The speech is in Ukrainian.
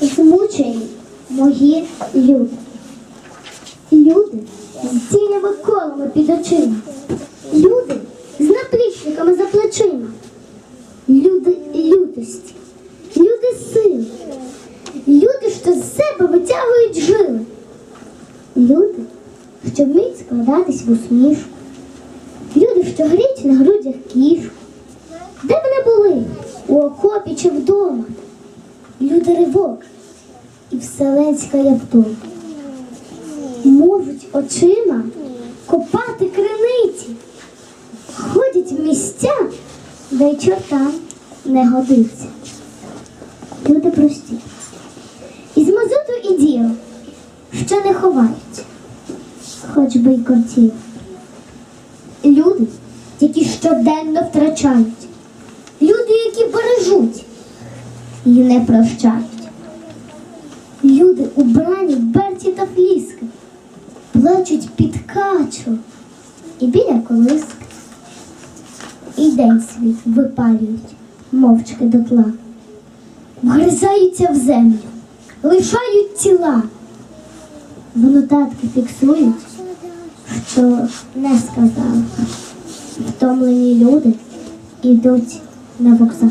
змучені мої люди. Люди з тінями колами під очима. Люди з наплічниками за плечима. Люди лютості, люди сили, люди, що з себе витягують жили. Люди, що вміють складатись в усмішку. Люди, що гріть на грудях кішку. Де не були? У окопі чи вдома. Люди ривок і вселенська явтова. Можуть очима копати криниці, ходять в місця, де й чортам не годиться. Люди прості. Із мазуту і діл, що не ховають, хоч би й кортів. Люди, які щоденно втрачають, люди, які бережуть і не прощають. Люди убрані в берці та фліски, плачуть під качу і біля колиски. І день світ випалюють мовчки дотла, вгризаються в землю, лишають тіла. В нотатки фіксують, що не сказали. Втомлені люди йдуть на вокзал.